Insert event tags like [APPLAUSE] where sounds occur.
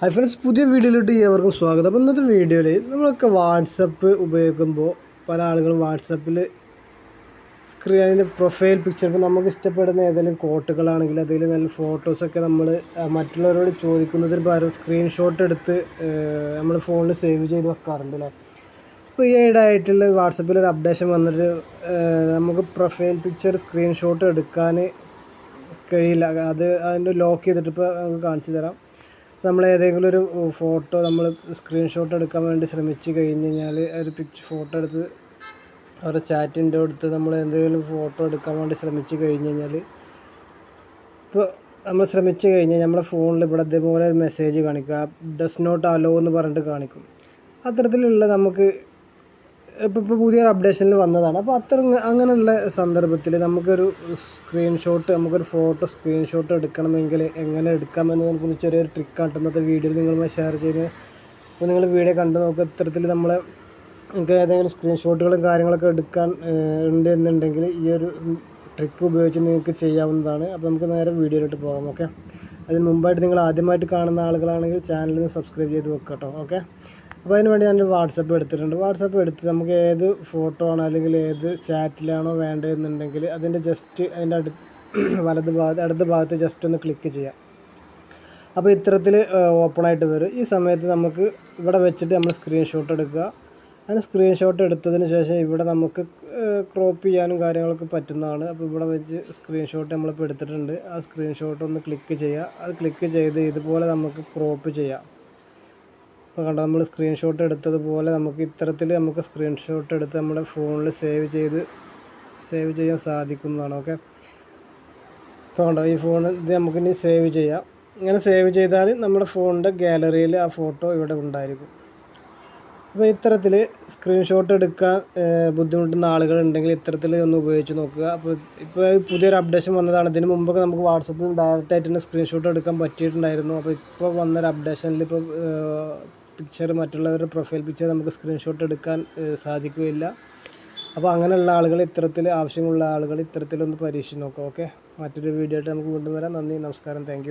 Hi friends പുതിയ വീഡിയോയിലോട്ട് ഏവർക്കും സ്വാഗതം. അപ്പോൾ ഇന്നത്തെ വീഡിയോയിൽ നമ്മളൊക്കെ വാട്സപ്പ് ഉപയോഗിക്കുമ്പോൾ പല ആളുകളും വാട്സപ്പിൽ സ്ക്രീനിന്റെ പ്രൊഫൈൽ പിക്ചർ ഇപ്പോൾ നമുക്ക് ഇഷ്ടപ്പെടുന്ന ഏതെങ്കിലും കോട്ടുകളാണെങ്കിൽ അതിൽ നല്ല ഫോട്ടോസൊക്കെ നമ്മൾ മറ്റുള്ളവരോട് ചോദിക്കുന്നതിന് പകരം സ്ക്രീൻഷോട്ട് എടുത്ത് നമ്മൾ ഫോണിൽ സേവ് ചെയ്ത് വെക്കാറുണ്ട് അല്ലേ ഇപ്പോൾ ഈ ആയിട്ടുള്ള വാട്സപ്പിൽ ഒരു അപ്ഡേഷൻ വന്നിട്ട് നമുക്ക് പ്രൊഫൈൽ പിക്ചർ സ്ക്രീൻഷോട്ട് എടുക്കാൻ കഴിയില്ല. അത് അതിന്റെ ലോക്ക് ചെയ്തിട്ട് ഇപ്പോൾ കാണിച്ചു തരാം. നമ്മൾ ഏതെങ്കിലും ഒരു ഫോട്ടോ നമ്മൾ സ്ക്രീൻഷോട്ട് എടുക്കാൻ വേണ്ടി ശ്രമിച്ചു കഴിഞ്ഞ് കഴിഞ്ഞാൽ ഒരു പിക്ചർ ഫോട്ടോ എടുത്ത് അവരുടെ ചാറ്റിന്റെ അടുത്ത് നമ്മൾ എന്തെങ്കിലും ഫോട്ടോ എടുക്കാൻ വേണ്ടി ശ്രമിച്ചു കഴിഞ്ഞ് കഴിഞ്ഞാൽ ഇപ്പോൾ നമ്മൾ ശ്രമിച്ചു കഴിഞ്ഞാൽ നമ്മുടെ ഫോണിൽ ഇവിടെ ഇതേപോലെ ഒരു മെസ്സേജ് കാണിക്കുക ഡസ് നോട്ട് അലോ എന്ന് പറഞ്ഞിട്ട് കാണിക്കും. അത്തരത്തിലുള്ള നമുക്ക് ഇപ്പോൾ ഇപ്പോൾ പുതിയൊരു അപ്ഡേഷനിൽ വന്നതാണ്. അപ്പോൾ അത്ര അങ്ങനെയുള്ള സന്ദർഭത്തിൽ നമുക്കൊരു സ്ക്രീൻഷോട്ട് നമുക്കൊരു ഫോട്ടോ സ്ക്രീൻഷോട്ട് എടുക്കണമെങ്കിൽ എങ്ങനെ എടുക്കാമെന്നതിനെ കുറിച്ച് ചെറിയൊരു ട്രിക്കാണ് ഇന്നത്തെ വീഡിയോയിൽ നിങ്ങളുമായി ഷെയർ ചെയ്ത് അപ്പോൾ നിങ്ങൾ വീഡിയോ കണ്ടു നോക്കുക ഇത്തരത്തിൽ നമ്മൾ നിങ്ങൾക്ക് ഏതെങ്കിലും സ്ക്രീൻഷോട്ടുകളും കാര്യങ്ങളൊക്കെ എടുക്കാൻ ഉണ്ട് എന്നുണ്ടെങ്കിൽ ഈ ഒരു ട്രിക്ക് ഉപയോഗിച്ച് നിങ്ങൾക്ക് ചെയ്യാവുന്നതാണ്. അപ്പോൾ നമുക്ക് നേരെ വീഡിയോയിലോട്ട് പോകാം ഓക്കെ അതിന് മുമ്പായിട്ട് നിങ്ങൾ ആദ്യമായിട്ട് കാണുന്ന ആളുകളാണെങ്കിൽ ചാനലിന് സബ്സ്ക്രൈബ് ചെയ്ത് വെക്കാം കേട്ടോ ഓക്കെ അപ്പോൾ അതിന് വേണ്ടി ഞാൻ വാട്സപ്പ് എടുത്തിട്ടുണ്ട്. വാട്സപ്പ് എടുത്ത് നമുക്ക് ഏത് ഫോട്ടോ ആണോ അല്ലെങ്കിൽ ഏത് ചാറ്റിലാണോ വേണ്ടതെന്നുണ്ടെങ്കിൽ അതിന്റെ ജസ്റ്റ് അതിന്റെ അടുത്ത് [CLEARS THROAT] വലത് ഭാഗത്ത് അടുത്ത ഭാഗത്ത് ജസ്റ്റ് ഒന്ന് ക്ലിക്ക് ചെയ്യാം. അപ്പോൾ ഇത്തരത്തിൽ ഓപ്പണായിട്ട് വരും. ഈ സമയത്ത് നമുക്ക് ഇവിടെ വെച്ചിട്ട് നമ്മൾ സ്ക്രീൻഷോട്ട് എടുക്കുക. അതിന് സ്ക്രീൻഷോട്ട് എടുത്തതിന് ശേഷം ഇവിടെ നമുക്ക് ക്രോപ്പ് ചെയ്യാനും കാര്യങ്ങളൊക്കെ പറ്റുന്നതാണ്. അപ്പോൾ ഇവിടെ വെച്ച് സ്ക്രീൻഷോട്ട് നമ്മളിപ്പോൾ എടുത്തിട്ടുണ്ട്. ആ സ്ക്രീൻഷോട്ട് ഒന്ന് ക്ലിക്ക് ചെയ്യുക. അത് ക്ലിക്ക് ചെയ്ത് ഇതുപോലെ നമുക്ക് ക്രോപ്പ് ചെയ്യാം. ഇപ്പോൾ കണ്ട നമ്മൾ സ്ക്രീൻഷോട്ട് എടുത്തതുപോലെ നമുക്ക് ഇത്തരത്തിൽ നമുക്ക് സ്ക്രീൻഷോട്ട് എടുത്ത് നമ്മുടെ ഫോണിൽ സേവ് ചെയ്ത് സേവ് ചെയ്യാൻ സാധിക്കുന്നതാണ് ഓക്കെ ഇപ്പോൾ കണ്ടോ ഈ ഫോൺ ഇത് നമുക്കിനി സേവ് ചെയ്യാം. ഇങ്ങനെ സേവ് ചെയ്താൽ നമ്മുടെ ഫോണിന്റെ ഗാലറിയിൽ ആ ഫോട്ടോ ഇവിടെ ഉണ്ടായിരിക്കും. അപ്പോൾ ഇത്തരത്തിൽ സ്ക്രീൻഷോട്ട് എടുക്കാൻ ബുദ്ധിമുട്ടുന്ന ആളുകളുണ്ടെങ്കിൽ ഇത്തരത്തിൽ ഒന്ന് ഉപയോഗിച്ച് നോക്കുക. അപ്പോൾ ഇപ്പോൾ പുതിയൊരു അപ്ഡേഷൻ വന്നതാണ്. ഇതിന് മുമ്പൊക്കെ നമുക്ക് വാട്സപ്പിൽ ഡയറക്റ്റായിട്ട് തന്നെ സ്ക്രീൻഷോട്ട് എടുക്കാൻ പറ്റിയിട്ടുണ്ടായിരുന്നു. അപ്പോൾ ഇപ്പോൾ വന്നൊരു അപ്ഡേഷനിൽ ഇപ്പോൾ പിക്ചർ മറ്റുള്ളവരുടെ പ്രൊഫൈൽ പിക്ചർ നമുക്ക് സ്ക്രീൻഷോട്ട് എടുക്കാൻ സാധിക്കുകയില്ല. അപ്പോൾ അങ്ങനെയുള്ള ആളുകൾ ഇത്തരത്തിൽ ആവശ്യമുള്ള ആളുകൾ ഇത്തരത്തിലൊന്ന് പരീക്ഷിച്ച് നോക്കാം ഓക്കെ മറ്റൊരു വീഡിയോ ആയിട്ട് നമുക്ക് വീണ്ടും വരാം. നന്ദി നമസ്കാരം. താങ്ക്